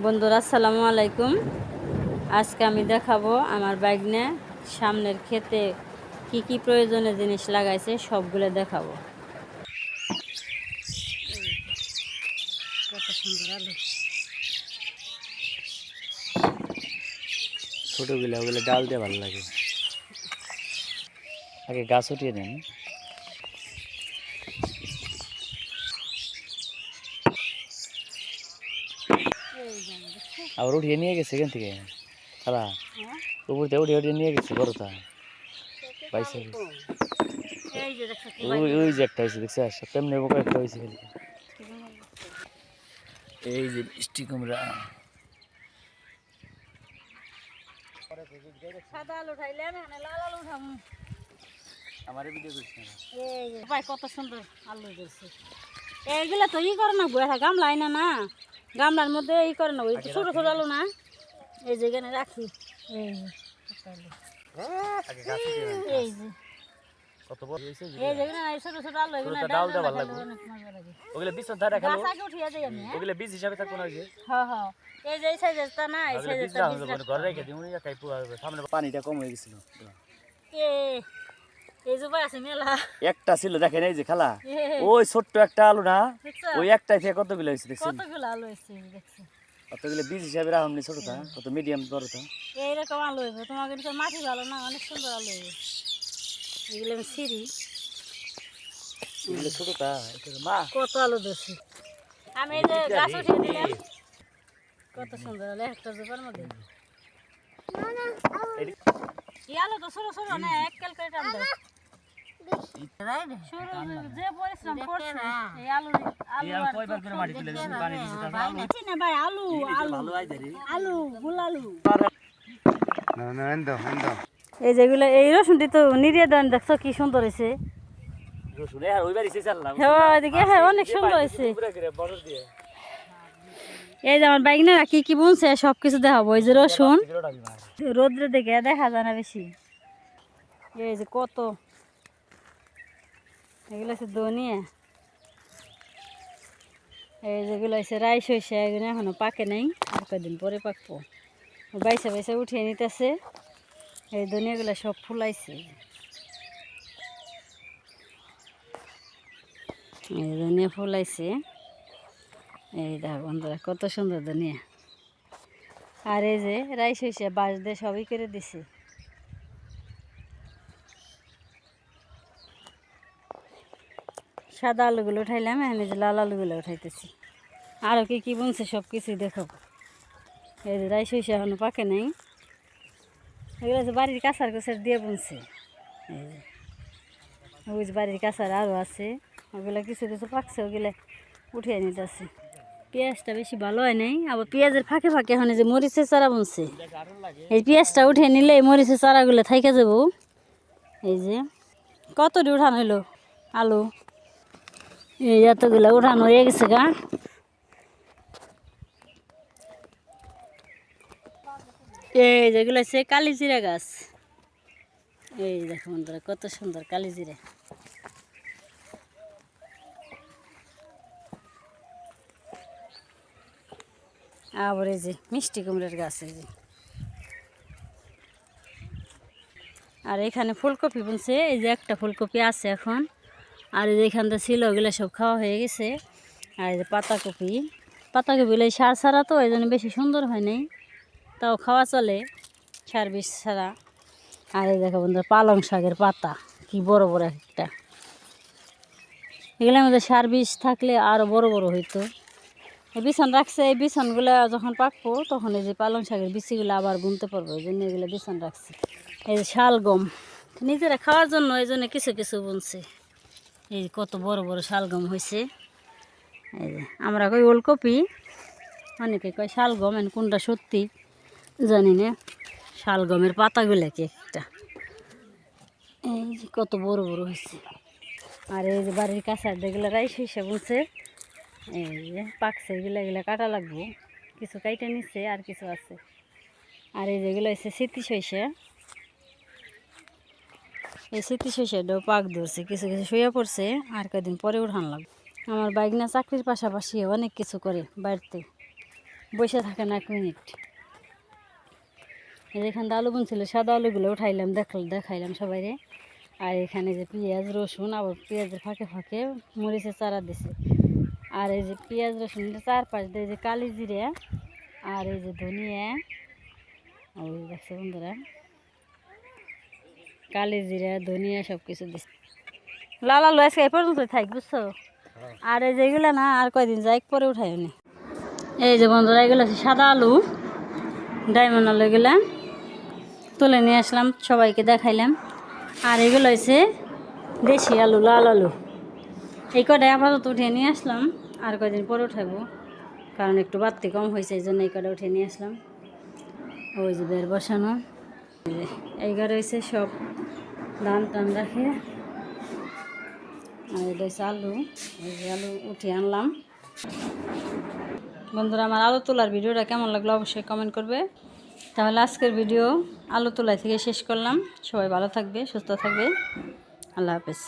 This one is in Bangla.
বন্ধুরা, আসসালামু আলাইকুম। আজকে আমি দেখাবো আমার বাইকনে সামনের ক্ষেতে কি কি প্রয়োজনীয় জিনিস লাগাইছে, সবগুলো দেখাবো। ছোটগুলো, ওগুলো ডাল দিয়ে ভালো লাগে। আগে গাছ উঠিয়ে দেন এই যে আমি দেখছি। আবার উঠিয়ে নিয়ে গেছে এখান থেকে। খালা? উপর থেকে উঠিয়ে উঠিয়ে নিয়ে গেছে বড়টা। পাইছে ওই ওই যে একটা হয়েছে দেখছে সব তেমনি বকর একটা হয়েছে এই যে মিষ্টি কুমড়া। সাদা আলু উঠাইলে আমি লাল আলু উঠাবো। আমার ভিডিও করছি এই ভাই কত সুন্দর আলু ধরছে এইগুলা তো ই করে না বইয়া গামলাই না না? গামলার মধ্যে ই করে না ওই ছোট ছোট আলু না। এই যে এখানে রাখি। এই যে এই যে। কত বড়? এই এই ছোট ছোট আলু এগুলো ডাল দেওয়া মজা লাগে। ওগুলো বিছন ধারে খালো গাছ উঠিয়ে যাই আমি হ্যাঁ? বীজ হিসাবে থাকব না যে। হ্যাঁ হ্যাঁ এই যে এই না এই বীজ রাখা না, ঘরে পুরো সামনে পানিটা কম হয়ে গেছিল এ একটা ছিল দেখেন এই যে খালা। ওই ছোট্ট একটা আলু না ওই একটাই থেকে কতগুলো হয়েছে দেখছেন? কতগুলো আলু বীজ হিসাবে রাখুন ছোটটা কত মিডিয়াম বড়টা এইরকম আলু হইবে কিন্তু মাটি ভালো না অনেক সুন্দর আলু হইবে। এগুলো আমি সিঁড়ি এগুলো ছোটটা এটা মা। কত আলু ধরছি। আমি এই যে গাছ উঠিয়ে দিলাম। কত সুন্দর আলু একটা জোপার মধ্যে। এই আলু তো ছোট ছোট না এক দাও। যে পরিশ্রম করছে এই আলু আলু এই আর কয়বার করে মাটি তুলে দিয়েছেন, পানি দিয়েছেন, তারপর আলু। আলু ভাই আলু আলু ভালো আইছে রে। আলু গুল আলু No, no, endo, endo. এই যেগুলো এই রসুনটি তো নিরিয়ে দেন দেখছ কি সুন্দর হয়েছে রসুন, আর ওই হ্যাঁ হ্যাঁ অনেক সুন্দর হয়েছে। এই যে আমার বাইক না কি কি বুনছে সব কিছু দেখাবো এই যে রসুন রোদ্রে দেখে দেখা যায় না বেশি এই যে কত এগুলো হচ্ছে ধনিয়া। এই যেগুলো হচ্ছে রাইস হয়েছে এগুলো এখনও পাকে নাই, আর কদিন পরে পাকবো। বাইসে বাইসে উঠিয়ে নিতেছে, এই ধনিয়াগুলো সব ফুলাইছে। এই ধনিয়া ফুলাইছে। এই দেখো বন্ধুরা, কত সুন্দর ধনিয়া। আর এই যে রাইস হয়েছে বাঁশ দিয়ে সবই করে দিছে। সাদা আলুগুলো উঠাইলাম এই যে লাল আলুগুলো উঠাইতেছি। আরও কি কি বুনছে সব কিছুই দেখাবো এই যে রাইস হয়েছে এখনও পাকে নাই। এগুলো যে বাড়ির কাঁচার কাছার দিয়ে বুনছে। এই যে, ওই যে বাড়ির কাঁচার আরও আছে। ওগুলো কিছু কিছু পাকছে, ওগুলো উঠিয়ে নিতেছে। পেঁয়াজটা বেশি ভালো হয় নাই, আবার পেঁয়াজের ফাঁকে ফাঁকে এখন যে মরিচের চারা বুনছে। এই পেঁয়াজটা উঠে নিলে এই মরিচের চারাগুলো থাইকে যাব। এই যে কত উঠানো হইল আলু? এই এতগুলো উঠানো হয়ে গেছে গা। এই যেগুলো হচ্ছে কালিজিরা গাছ। এই দেখো বন্ধুরা, কত সুন্দর কালিজিরা। আবার এই যে মিষ্টি কুমড়ার গাছ এই যে। আর এখানে ফুলকপি বুনছে, এই যে একটা ফুলকপি আছে এখন। আর এই যে এখানটা ছিল, ওগুলো সব খাওয়া হয়ে গেছে। আর এই যে পাতাকপি। পাতাকপিগুলো সার ছাড়া তো এই জন্য বেশি সুন্দর হয় নাই। তাও খাওয়া চলে, সার বিষ ছাড়া। আর এই দেখো বন্ধুরা, পালং শাকের পাতা, কি বড় বড় একটা। এগুলোর মধ্যে সার বিষ থাকলে আরও বড় বড় হইতো। এই বিছান রাখছে, এই বিছানগুলো যখন পাকবো, তখন এই যে পালং শাকের বিচিগুলো আবার বুনতে পারব। এই জন্য এগুলো বিছান রাখছে। এই যে শালগম, নিজেরা খাওয়ার জন্য, এই জন্য কিছু কিছু বুনছে। এই কত বড় বড় শালগম হয়েছে এই যে আমরা কই ওলকপি, অনেকে কয় শালগম, এন কোনটা সত্যি জানি না। শালগমের পাতাগুলো কি একটা। এই যে কত বড় বড় হয়েছে আর এই যে বাড়ির কাছার যেগুলো রাইস হিসেবে বুনছে এই যে পাকছে, এগুলো এগুলো কাটা লাগবো। কিছু কাইটে নিচ্ছে আর কিছু আছে। আর এই যেগুলো হচ্ছে স্মৃতি শস্য এই স্মৃতি শস্যটাও পাক ধরছে কিছু কিছু শুয়ে পড়ছে, আর কদিন পরে উঠান লাগবে। আমার বাইক না চাকরির পাশাপাশি অনেক কিছু করে বাড়িতে। বসে থাকে না এক মিনিট। এখানে আলু বুনছিল, সাদা আলুগুলো উঠাইলাম, দেখাল, দেখাইলাম সবাইরে। আর এখানে যে পেঁয়াজ, রসুন, আবার পেঁয়াজের ফাঁকে ফাঁকে মরিচের চারা দিছে। আর এই যে পেঁয়াজ, রসুন চারপাশ দিয়ে যে কালি জিরে, আর এই যে ধনিয়া, ওই দেখছে বন্ধুরা কালি জিরা ধনিয়া সব কিছু লাল আলু আজকে এই পর্যন্ত থাক বুঝছ? আর এই যেগুলো না আর কয়দিন যাই পরে উঠাই নি। এই যে বন্ধুরা এগুলো হচ্ছে সাদা আলু। ডায়মন্ড আলু এগুলা তুলে নিয়ে আসলাম সবাইকে দেখাইলাম। আর এগুলো হচ্ছে দেশি আলু লাল আলু। এই কটাই আপাতত উঠিয়ে নিয়ে আসলাম আর কয়দিন পরে উঠাবো। কারণ একটু বাড়তি কম হয়েছে এই জন্য এই কটা উঠিয়ে নিয়ে আসলাম। ওই যে বের বসানো। এই রয়েছে সব ধান টান রাখে। আর এটা হচ্ছে আলু। আলু উঠিয়ে আনলাম। বন্ধুরা, আমার আলু তোলার ভিডিওটা কেমন লাগল অবশ্যই কমেন্ট করবে। তাহলে আজকের ভিডিও আলু তোলা থেকে শেষ করলাম। সবাই ভালো থাকবে, সুস্থ থাকবে। আল্লাহ হাফেজ।